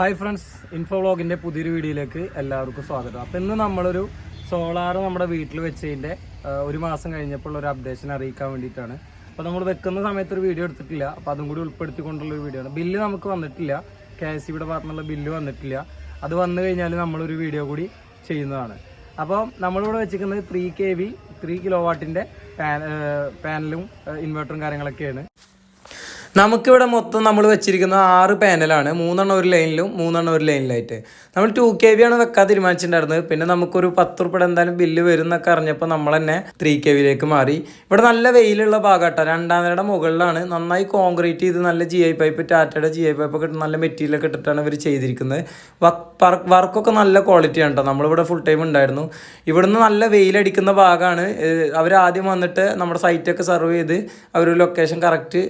Hi friends info വ്ളോഗിന്റെ പുതിയൊരു വീഡിയോയിലേക്ക് എല്ലാവർക്കും സ്വാഗതം. അപ്പം ഇന്ന് നമ്മളൊരു സോളാർ നമ്മുടെ വീട്ടിൽ വെച്ചതിന്റെ ഒരു മാസം കഴിഞ്ഞപ്പോൾ ഒരു അപ്ഡേഷൻ അറിയിക്കാൻ വേണ്ടിയിട്ടാണ്. അപ്പോൾ നമ്മൾ വെക്കുന്ന സമയത്ത് ഒരു വീഡിയോ എടുത്തിട്ടില്ല. അപ്പോൾ അതും കൂടി ഉൾപ്പെടുത്തിക്കൊണ്ടുള്ള ഒരു വീഡിയോ ആണ്. ബില്ല് നമുക്ക് വന്നിട്ടില്ല. കെ എസ് സിയുടെ ഭാഗത്തുനിന്നുള്ള ബില്ല് വന്നിട്ടില്ല. അത് വന്നു കഴിഞ്ഞാൽ നമ്മളൊരു വീഡിയോ കൂടി ചെയ്യുന്നതാണ്. അപ്പോൾ നമ്മളിവിടെ വെച്ചിരിക്കുന്നത് three K V three kilo വാട്ടിന്റെ പാനലും ഇൻവെർട്ടറും കാര്യങ്ങളൊക്കെയാണ്. നമുക്കിവിടെ മൊത്തം നമ്മൾ വെച്ചിരിക്കുന്ന ആറ് പാനലാണ്. മൂന്നെണ്ണം ഒരു ലൈനിലും മൂന്നെണ്ണം ഒരു ലൈനിലായിട്ട്. നമ്മൾ ടു കെ ബി ആണ് വെക്കാൻ തീരുമാനിച്ചിട്ടുണ്ടായിരുന്നത്. പിന്നെ നമുക്കൊരു പത്ത് ഉറുപ്പിടെ എന്തായാലും ബില്ല് വരും എന്നൊക്കെ അറിഞ്ഞപ്പോൾ നമ്മൾ തന്നെ ത്രീ കെ വിയിലേക്ക് മാറി. ഇവിടെ നല്ല വെയിലുള്ള ഭാഗമാട്ടോ രണ്ടാം നിലയുടെ മുകളിലാണ് നന്നായി കോൺക്രീറ്റ് ചെയ്ത് നല്ല ജി ഐ പൈപ്പ് ടാറ്റയുടെ ജി ഐ പൈപ്പ് ഒക്കെ നല്ല മെറ്റീരിയലൊക്കെ ഇട്ടിട്ടാണ് ഇവർ ചെയ്തിരിക്കുന്നത്. വർക്കൊക്കെ നല്ല ക്വാളിറ്റിയാണ് കേട്ടോ നമ്മളിവിടെ ഫുൾ ടൈം ഉണ്ടായിരുന്നു. ഇവിടുന്ന് നല്ല വെയിലടിക്കുന്ന ഭാഗമാണ്. അവർ ആദ്യം വന്നിട്ട് നമ്മുടെ സൈറ്റൊക്കെ സർവ് ചെയ്ത് അവർ ലൊക്കേഷൻ കറക്റ്റ്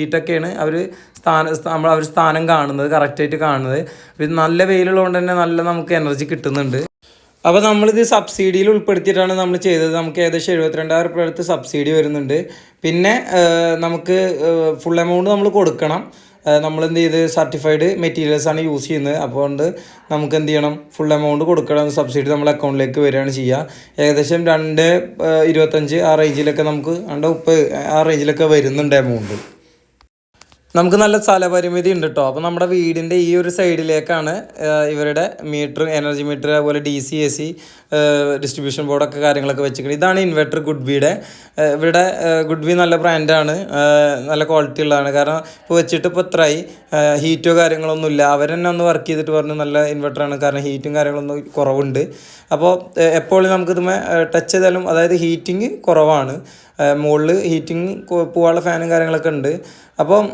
നോക്കിയിട്ടൊക്കെയാണ് അവർ സ്ഥാന നമ്മൾ അവർ സ്ഥാനം കാണുന്നത് കറക്റ്റായിട്ട് കാണുന്നത്. ഇത് നല്ല വെയിലുള്ളതുകൊണ്ട് തന്നെ നല്ല നമുക്ക് എനർജി കിട്ടുന്നുണ്ട്. അപ്പോൾ നമ്മളിത് സബ്സിഡിയിൽ ഉൾപ്പെടുത്തിയിട്ടാണ് നമ്മൾ ചെയ്തത്. നമുക്ക് ഏകദേശം എഴുപത്തിരണ്ടായിരം രൂപ അടുത്ത് സബ്സിഡി വരുന്നുണ്ട്. പിന്നെ നമുക്ക് ഫുൾ എമൗണ്ട് നമ്മൾ കൊടുക്കണം. നമ്മൾ എന്ത് ചെയ്ത്? സർട്ടിഫൈഡ് മെറ്റീരിയൽസ് ആണ് യൂസ് ചെയ്യുന്നത്. അതുകൊണ്ട് നമുക്ക് എന്ത് ചെയ്യണം? ഫുൾ എമൗണ്ട് കൊടുക്കണം. സബ്സിഡി നമ്മൾ അക്കൗണ്ടിലേക്ക് വരികയാണ് ചെയ്യുക. ഏകദേശം രണ്ട് ഇരുപത്തഞ്ച് ആ റേഞ്ചിലൊക്കെ നമുക്ക് രണ്ട് മുപ്പത് ആ റേഞ്ചിലൊക്കെ വരുന്നുണ്ട് എമൗണ്ട് നമുക്ക് നല്ല സ്ഥലപരിമിതി ഉണ്ട് കേട്ടോ അപ്പോൾ നമ്മുടെ വീടിന്റെ ഈ ഒരു സൈഡിലേക്കാണ് ഇവരുടെ മീറ്റർ എനർജി മീറ്റർ അതുപോലെ D C A C distribution ബോർഡൊക്കെ കാര്യങ്ങളൊക്കെ വെച്ചിരിക്കുന്നത്. ഇതാണ് ഇൻവെർട്ടർ ഗുഡ് വിയുടെ ഇവിടെ ഗുഡ് വി നല്ല ബ്രാൻഡാണ് നല്ല ക്വാളിറ്റി ഉള്ളതാണ്. കാരണം ഇപ്പോൾ വെച്ചിട്ട് ഇപ്പോൾ ഇത്രയായി. ഹീറ്റോ കാര്യങ്ങളൊന്നും ഇല്ല. അവർ തന്നെ ഒന്ന് വർക്ക് ചെയ്തിട്ട് പറഞ്ഞു നല്ല ഇൻവെർട്ടറാണ് കാരണം ഹീറ്റും കാര്യങ്ങളൊന്നും കുറവുണ്ട്. അപ്പോൾ എപ്പോഴും നമുക്കിതുമേ ടച്ച് ചെയ്താലും അതായത് ഹീറ്റിംഗ് കുറവാണ്. മുകളിൽ ഹീറ്റിംഗ് പോവാനുള്ള ഫാനും കാര്യങ്ങളൊക്കെ ഉണ്ട്. അപ്പം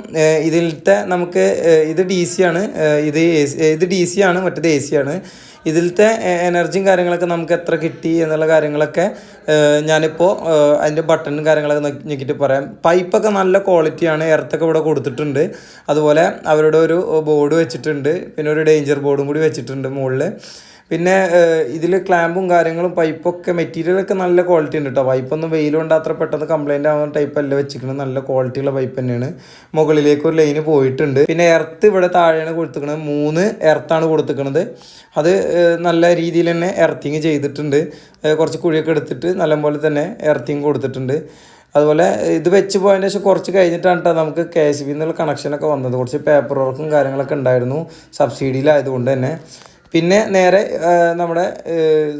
ഇതിലത്തെ നമുക്ക് ഇത് ഡി സി ആണ്. ഇത് ഇത് ഡി സി ആണ്. മറ്റേത് എ സി ആണ്. ഇതിലത്തെ എനർജിയും കാര്യങ്ങളൊക്കെ നമുക്ക് എത്ര കിട്ടി എന്നുള്ള കാര്യങ്ങളൊക്കെ ഞാനിപ്പോൾ അതിന്റെ ബട്ടണും കാര്യങ്ങളൊക്കെ ഞെക്കി- ഞെക്കിയിട്ട് പറയാം. പൈപ്പൊക്കെ നല്ല ക്വാളിറ്റിയാണ് എർത്തൊക്കെ ഇവിടെ കൊടുത്തിട്ടുണ്ട്. അതുപോലെ അവരുടെ ഒരു ബോർഡ് വെച്ചിട്ടുണ്ട്. പിന്നെ ഒരു ഡേഞ്ചർ ബോർഡും കൂടി വെച്ചിട്ടുണ്ട് മുകളിൽ പിന്നെ ഇതിൽ ക്ലാമ്പും കാര്യങ്ങളും പൈപ്പൊക്കെ മെറ്റീരിയലൊക്കെ നല്ല ക്വാളിറ്റി ഉണ്ട് കേട്ടോ പൈപ്പൊന്നും വെയിലുകൊണ്ട് അത്ര പെട്ടെന്ന് കംപ്ലൈന്റ് ആവുന്ന ടൈപ്പ് അല്ല വെച്ചിരിക്കുന്നത്. നല്ല ക്വാളിറ്റിയുള്ള പൈപ്പ് തന്നെയാണ്. മുകളിലേക്ക് ഒരു ലൈന് പോയിട്ടുണ്ട്. പിന്നെ എർത്ത് ഇവിടെ താഴെയാണ് കൊടുത്തിരിക്കുന്നത്. മൂന്ന് എർത്താണ് കൊടുത്തിരിക്കുന്നത്. അത് നല്ല രീതിയിൽ തന്നെ എർത്തിങ് ചെയ്തിട്ടുണ്ട്. കുറച്ച് കുഴിയൊക്കെ എടുത്തിട്ട് നല്ലപോലെ തന്നെ എർത്തിങ് കൊടുത്തിട്ടുണ്ട്. അതുപോലെ ഇത് വെച്ച് പോയതിന് ശേഷം കുറച്ച് കഴിഞ്ഞിട്ടാണ് കേട്ടോ നമുക്ക് കെ എസ് ബി എന്നുള്ള കണക്ഷനൊക്കെ വന്നത്. കുറച്ച് പേപ്പർ വർക്കും കാര്യങ്ങളൊക്കെ ഉണ്ടായിരുന്നു. സബ്സിഡിയിലായതുകൊണ്ട് തന്നെ. പിന്നെ നേരെ നമ്മുടെ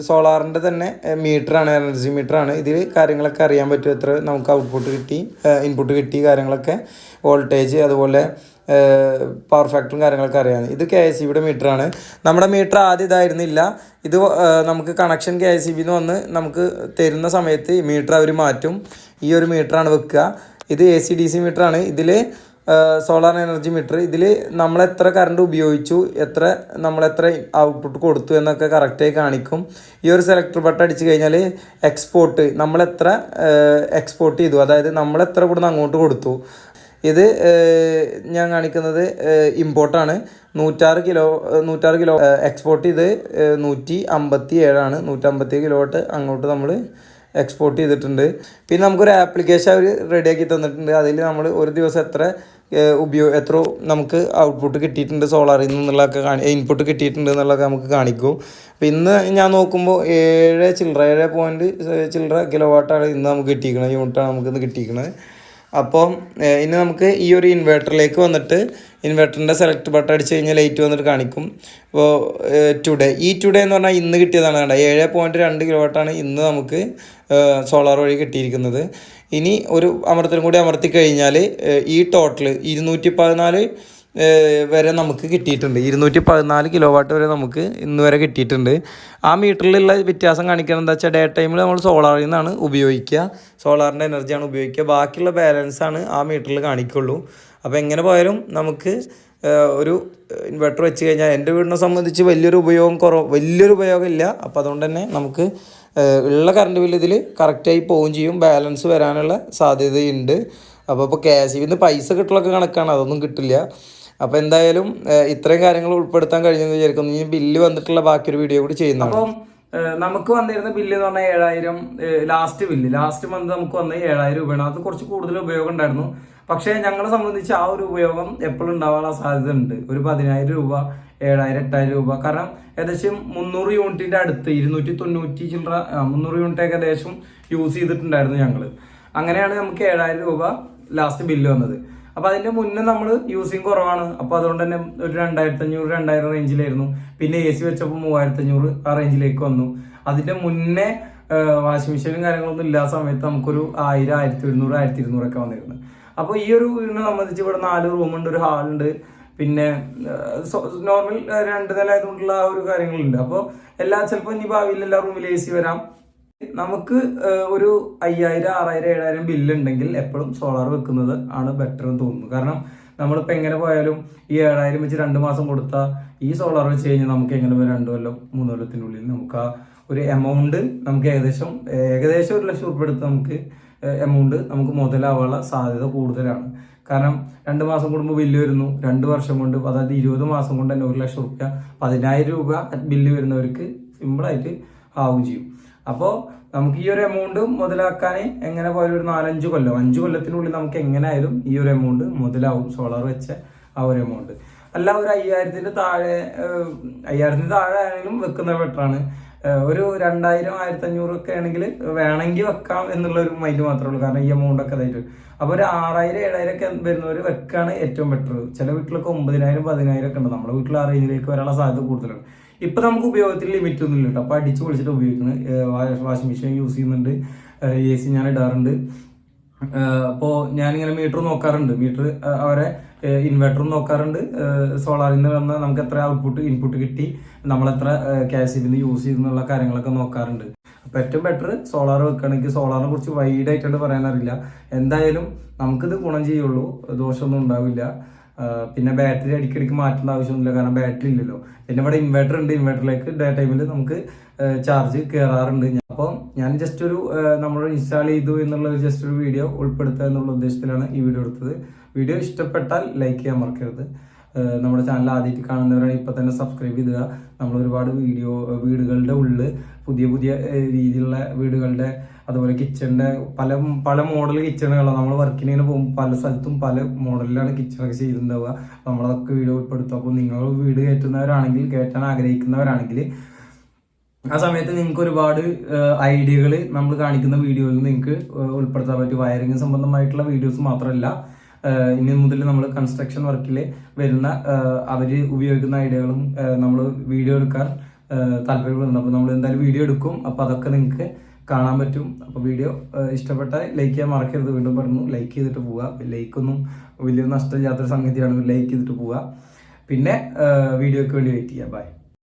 സോളാറിന്റെ തന്നെ മീറ്ററാണ് എനർജി മീറ്ററാണ്. ഇതിൽ കാര്യങ്ങളൊക്കെ അറിയാൻ പറ്റും എത്ര നമുക്ക് ഔട്ട്പുട്ട് കിട്ടി ഇൻപുട്ട് കിട്ടി കാര്യങ്ങളൊക്കെ. വോൾട്ടേജ് അതുപോലെ പവർ ഫാക്ടറും കാര്യങ്ങളൊക്കെ അറിയാം ഇത് കെ എസ് സിയുടെ മീറ്ററാണ്. നമ്മുടെ മീറ്റർ ആദ്യം ഇതായിരുന്നില്ല. ഇത് നമുക്ക് കണക്ഷൻ കെ എസ് സി ബിന്ന് വന്ന് നമുക്ക് തരുന്ന സമയത്ത് മീറ്റർ അവർ മാറ്റും. ഈ ഒരു മീറ്ററാണ് വെക്കുക. ഇത് എ സി ഡി സി മീറ്ററാണ്. ഇതിൽ സോളാർ എനർജി മീറ്റർ ഇതിൽ നമ്മൾ എത്ര കറണ്ട് ഉപയോഗിച്ചു എത്ര നമ്മൾ എത്ര ഔട്ട്പുട്ട് കൊടുത്തു എന്നൊക്കെ കറക്റ്റായി കാണിക്കും. ഈ ഒരു സെലക്ടർ ബട്ടൺ അടിച്ച് കഴിഞ്ഞാൽ എക്സ്പോർട്ട് നമ്മൾ എത്ര എക്സ്പോർട്ട് ചെയ്തു. അതായത് നമ്മൾ എത്ര ഇവിടുന്ന് അങ്ങോട്ട് കൊടുത്തു. ഇത് ഞാൻ കാണിക്കുന്നത് ഇമ്പോർട്ടാണ് നൂറ്റാറ് കിലോ നൂറ്റാറ് കിലോ എക്സ്പോർട്ട് ചെയ്ത് നൂറ്റി അമ്പത്തി ഏഴാണ് നൂറ്റമ്പത്തി കിലോട്ട് അങ്ങോട്ട് നമ്മൾ എക്സ്പോർട്ട് ചെയ്തിട്ടുണ്ട്. പിന്നെ നമുക്കൊരു ആപ്ലിക്കേഷൻ അവർ റെഡിയാക്കി തന്നിട്ടുണ്ട്. അതിൽ നമ്മൾ ഒരു ദിവസം എത്ര ഉപയോഗ എത്ര നമുക്ക് ഔട്ട്പുട്ട് കിട്ടിയിട്ടുണ്ട് സോളാറിൽ നിന്നുള്ളതൊക്കെ കാണി ഇൻപുട്ട് കിട്ടിയിട്ടുണ്ട് എന്നുള്ളതൊക്കെ നമുക്ക് കാണിക്കും. അപ്പോൾ ഇന്ന് ഞാൻ നോക്കുമ്പോൾ ഏഴ് ചില്ലറ ഏഴ് പോയിന്റ് ചില്ലറ കിലോ വാട്ടാണ് ഇന്ന് നമുക്ക് കിട്ടിയിരിക്കുന്നത് യൂണിറ്റാണ് നമുക്ക് ഇന്ന് കിട്ടിയിരിക്കുന്നത് അപ്പം ഇനി നമുക്ക് ഈ ഒരു ഇൻവേർട്ടറിലേക്ക് വന്നിട്ട് ഇൻവെർട്ടറിന്റെ സെലക്ട് ബട്ടൺ അടിച്ച് കഴിഞ്ഞാൽ ലൈറ്റ് വന്നിട്ട് കാണിക്കും. അപ്പോൾ ടുഡേ ഈ ടുഡേ എന്ന് പറഞ്ഞാൽ ഇന്ന് കിട്ടിയതാണ് കണ്ടത് ഏഴ് പോയിന്റ് രണ്ട് കിലോ വാട്ടാണ് ഇന്ന് നമുക്ക് സോളാർ വഴി കിട്ടിയിരിക്കുന്നത്. ഇനി ഒരു അമർത്തലും കൂടി അമർത്തി കഴിഞ്ഞാൽ ഈ ടോട്ടൽ ഇരുന്നൂറ്റി പതിനാല് വരെ നമുക്ക് കിട്ടിയിട്ടുണ്ട്. ഇരുന്നൂറ്റി പതിനാല് കിലോ വാട്ട് വരെ നമുക്ക് ഇന്ന് വരെ കിട്ടിയിട്ടുണ്ട്. ആ മീറ്ററിലുള്ള വ്യത്യാസം കാണിക്കണം എന്താ വെച്ചാൽ ഡേ ടൈമിൽ നമ്മൾ സോളാറിൽ നിന്നാണ് ഉപയോഗിക്കുക. സോളാറിന്റെ എനർജിയാണ് ഉപയോഗിക്കുക. ബാക്കിയുള്ള ബാലൻസാണ് ആ മീറ്ററിൽ കാണിക്കുള്ളൂ. അപ്പോൾ എങ്ങനെ പോയാലും നമുക്ക് ഒരു ഇൻവെർട്ടർ വെച്ച് കഴിഞ്ഞാൽ എന്റെ വീടിനെ സംബന്ധിച്ച് വലിയൊരു ഉപയോഗം കുറവ് വലിയൊരു ഉപയോഗം ഇല്ല. അപ്പോൾ അതുകൊണ്ട് തന്നെ നമുക്ക് ഉള്ള കറണ്ട് ബില്ല് ഇതിൽ കറക്റ്റായി പോവുകയും ചെയ്യും. ബാലൻസ് വരാനുള്ള സാധ്യതയുണ്ട്. അപ്പോൾ ഇപ്പോൾ കെ എസ് ഇന്ന് പൈസ കിട്ടലൊക്കെ കണക്കാണ്. അതൊന്നും കിട്ടില്ല. അപ്പോൾ എന്തായാലും ഇത്രയും കാര്യങ്ങൾ ഉൾപ്പെടുത്താൻ കഴിഞ്ഞെന്ന് വിചാരിക്കുന്നു. ഇനി ബില്ല് വന്നിട്ടുള്ള ബാക്കിയൊരു വീഡിയോ കൂടി ചെയ്യുന്നതാണ്. അപ്പം നമുക്ക് വന്നിരുന്ന ബില്ല് എന്ന് പറഞ്ഞാൽ ഏഴായിരം ലാസ്റ്റ് ബില്ല് ലാസ്റ്റ് മന്ത് നമുക്ക് വന്നത് ഏഴായിരം രൂപയാണ്. അത് കുറച്ച് കൂടുതൽ ഉപയോഗം ഉണ്ടായിരുന്നു. പക്ഷേ ഞങ്ങളെ സംബന്ധിച്ച് ആ ഒരു ഉപയോഗം എപ്പോഴും ഉണ്ടാവാനുള്ള സാധ്യത ഉണ്ട് ഒരു പതിനായിരം രൂപ ഏഴായിരം എട്ടായിരം രൂപ. കാരണം ഏകദേശം മുന്നൂറ് യൂണിറ്റിന്റെ അടുത്ത് ഇരുന്നൂറ്റി തൊണ്ണൂറ്റി ചില്ലറ മുന്നൂറ് യൂണിറ്റ് ഏകദേശം യൂസ് ചെയ്തിട്ടുണ്ടായിരുന്നു ഞങ്ങൾ അങ്ങനെയാണ് നമുക്ക് ഏഴായിരം രൂപ ലാസ്റ്റ് ബില്ല് വന്നത്. അപ്പോൾ അതിന്റെ മുന്നേ നമ്മൾ യൂസിങ് കുറവാണ്. അപ്പോൾ അതുകൊണ്ട് തന്നെ ഒരു രണ്ടായിരത്തി അഞ്ഞൂറ് രണ്ടായിരം റേഞ്ചിലായിരുന്നു പിന്നെ എ സി വെച്ചപ്പോൾ മൂവായിരത്തി അഞ്ഞൂറ് ആ റേഞ്ചിലേക്ക് വന്നു. അതിന്റെ മുന്നേ വാഷിംഗ് മെഷീനും കാര്യങ്ങളൊന്നും ഇല്ലാത്ത സമയത്ത് നമുക്കൊരു ആയിരം ആയിരത്തി ഒരുന്നൂറ് ആയിരത്തി ഇരുന്നൂറൊക്കെ വന്നിരുന്നു. അപ്പോൾ ഈ ഒരു വീടിനെ സംബന്ധിച്ച് ഇവിടെ നാല് റൂമുണ്ട് ഒരു ഹാളുണ്ട് പിന്നെ നോർമൽ രണ്ട് നില ആയതുകൊണ്ടുള്ള ഒരു കാര്യങ്ങളുണ്ട്. അപ്പോൾ എല്ലാ ചിലപ്പോൾ ഇനി ഭാവിയിൽ എല്ലാ റൂമിൽ എ സി വരാം. നമുക്ക് ഒരു അയ്യായിരം ആറായിരം ഏഴായിരം ബില്ല് ഉണ്ടെങ്കിൽ എപ്പോഴും സോളാർ വെക്കുന്നത് ആണ് ബെറ്റർ എന്ന് തോന്നുന്നു. കാരണം നമ്മളിപ്പോൾ എങ്ങനെ പോയാലും ഈ ഏഴായിരം വെച്ച് രണ്ട് മാസം കൊടുത്താൽ ഈ സോളാർ വെച്ച് കഴിഞ്ഞാൽ നമുക്ക് എങ്ങനെ രണ്ട് കൊല്ലം മൂന്ന് കൊല്ലത്തിനുള്ളിൽ നമുക്ക് ആ ഒരു എമൗണ്ട് നമുക്ക് ഏകദേശം ഏകദേശം ഒരു ലക്ഷം ഉൾപ്പെടുത്ത് നമുക്ക് എമൗണ്ട് നമുക്ക് മുതലാവാനുള്ള സാധ്യത കൂടുതലാണ്. കാരണം രണ്ട് മാസം കൂടുമ്പോൾ ബില്ല് വരുന്നു. രണ്ട് വർഷം കൊണ്ട് അതായത് ഇരുപത് മാസം കൊണ്ട് തന്നെ ഒരു ലക്ഷം റുപ്യ പതിനായിരം രൂപ ബില്ല് വരുന്നവർക്ക് സിമ്പിളായിട്ട് ആവുകയും ചെയ്യും. അപ്പോൾ നമുക്ക് ഈ ഒരു എമൗണ്ട് മുതലാക്കാൻ എങ്ങനെ പോയാലും ഒരു നാലഞ്ച് കൊല്ലം അഞ്ച് കൊല്ലത്തിനുള്ളിൽ നമുക്ക് എങ്ങനെ ആയാലും ഈ ഒരു എമൗണ്ട് മുതലാവും. സോളാർ വെച്ച ആ ഒരു എമൗണ്ട് അല്ല ഒരു അയ്യായിരത്തിന്റെ താഴെ ഏഹ്, അയ്യായിരത്തിന്റെ താഴെ ആണെങ്കിലും വെക്കുന്നത് ബെറ്ററാണ് ഒരു രണ്ടായിരം ആയിരത്തി അഞ്ഞൂറ് ഒക്കെ ആണെങ്കിൽ വേണമെങ്കിൽ വെക്കാം എന്നുള്ള ഒരു മൈൻഡ് മാത്രമേ ഉള്ളൂ. കാരണം ഈ എമൗണ്ട് ഒക്കെ ഇതായിട്ട്. അപ്പോൾ ഒരു ആറായിരം ഏഴായിരം ഒക്കെ വരുന്നവർ വെക്കാണ് ഏറ്റവും ബെറ്റർ ചില വീട്ടിലൊക്കെ ഒമ്പതിനായിരം പതിനായിരം ഒക്കെ ഉണ്ട്. നമ്മുടെ വീട്ടിൽ ആ റേഞ്ചിലേക്ക് വരാനുള്ള സാധ്യത കൂടുതലാണ്. ഇപ്പൊ നമുക്ക് ഉപയോഗത്തിൽ ലിമിറ്റ് ഒന്നും ഇല്ല കേട്ടോ. അപ്പൊ അടിച്ചു പൊളിച്ചിട്ട് ഉപയോഗിക്കുന്നത് വാഷിംഗ് മെഷീൻ യൂസ് ചെയ്യുന്നുണ്ട്. എ സി ഞാൻ ഇടാറുണ്ട്. അപ്പോൾ ഞാനിങ്ങനെ മീറ്റർ നോക്കാറുണ്ട്. മീറ്റർ അവരെ ഇൻവെർട്ടറും നോക്കാറുണ്ട്. സോളാറിൽ നിന്ന് വന്ന നമുക്ക് എത്ര ഔട്ട്പുട്ട് ഇൻപുട്ട് കിട്ടി നമ്മൾ എത്ര ക്യാഷ് ഇതിന് യൂസ് ചെയ്യുന്നുള്ള കാര്യങ്ങളൊക്കെ നോക്കാറുണ്ട്. അപ്പൊ ഏറ്റവും ബെറ്റർ സോളാർ വെക്കുകയാണെങ്കിൽ സോളാറിനെ കുറിച്ച് വൈഡ് ആയിട്ടുണ്ട് പറയാനറിയില്ല എന്തായാലും നമുക്കിത് ഗുണം ചെയ്യുള്ളൂ. ദോഷമൊന്നും ഉണ്ടാവില്ല. പിന്നെ ബാറ്ററി അടിക്കടിക്ക് മാറ്റേണ്ട ആവശ്യമൊന്നുമില്ല. കാരണം ബാറ്ററി ഇല്ലല്ലോ. പിന്നെ ഇവിടെ ഇൻവെർട്ടർ ഉണ്ട്. ഇൻവെർട്ടറിലേക്ക് ഡേ ടൈമിൽ നമുക്ക് ചാർജ് കയറാറുണ്ട് അപ്പം ഞാൻ ജസ്റ്റ് ഒരു നമ്മൾ ഇൻസ്റ്റാൾ ചെയ്തു എന്നുള്ള ജസ്റ്റ് ഒരു വീഡിയോ ഉൾപ്പെടുത്തുക എന്നുള്ള ഉദ്ദേശത്തിലാണ് ഈ വീഡിയോ എടുത്തത്. വീഡിയോ ഇഷ്ടപ്പെട്ടാൽ ലൈക്ക് ചെയ്യാൻ മറക്കരുത്. നമ്മുടെ ചാനൽ ആദ്യമായിട്ട് കാണുന്നവരാണ് ഇപ്പം തന്നെ സബ്സ്ക്രൈബ് ചെയ്തുക. നമ്മൾ ഒരുപാട് വീഡിയോ വീടുകളുടെ ഉള്ളിൽ പുതിയ പുതിയ രീതിയിലുള്ള വീടുകളുടെ അതുപോലെ കിച്ചണിന്റെ പല പല മോഡൽ കിച്ചണുകളാണ് നമ്മൾ വർക്കിന് പോകും പല സ്ഥലത്തും പല മോഡലിലാണ് കിച്ചണൊക്കെ ചെയ്തിട്ടുണ്ടാവുക. നമ്മളതൊക്കെ വീഡിയോ ഉൾപ്പെടുത്തും. അപ്പോൾ നിങ്ങൾ വീട് കയറ്റുന്നവരാണെങ്കിൽ കയറ്റാൻ ആഗ്രഹിക്കുന്നവരാണെങ്കിൽ ആ സമയത്ത് നിങ്ങൾക്ക് ഒരുപാട് ഐഡിയകൾ നമ്മൾ കാണിക്കുന്ന വീഡിയോയിൽ നിങ്ങൾക്ക് ഉൾപ്പെടുത്താൻ പറ്റും. വയറിംഗ് സംബന്ധമായിട്ടുള്ള വീഡിയോസ് മാത്രമല്ല ഇനി മുതൽ നമ്മൾ കൺസ്ട്രക്ഷൻ വർക്കിൽ വരുന്ന അവർ ഉപയോഗിക്കുന്ന ഐഡിയകളും നമ്മൾ വീഡിയോ എടുക്കാൻ താല്പര്യപ്പെടുന്നുണ്ട്. അപ്പോൾ നമ്മൾ എന്തായാലും വീഡിയോ എടുക്കും. അപ്പോൾ അതൊക്കെ നിങ്ങൾക്ക് കാണാൻ പറ്റും. അപ്പോൾ വീഡിയോ ഇഷ്ടപ്പെട്ട ലൈക്ക് ചെയ്യാൻ മറക്കരുത്. വീണ്ടും പറഞ്ഞു ലൈക്ക് ചെയ്തിട്ട് പോവുക. ലൈക്കൊന്നും വലിയ നഷ്ടമില്ലാത്തൊരു സംഗതിയാണ്. ലൈക്ക് ചെയ്തിട്ട് പോവുക. പിന്നെ വീഡിയോയ്ക്ക് വേണ്ടി വെയിറ്റ് ചെയ്യുക. ബൈ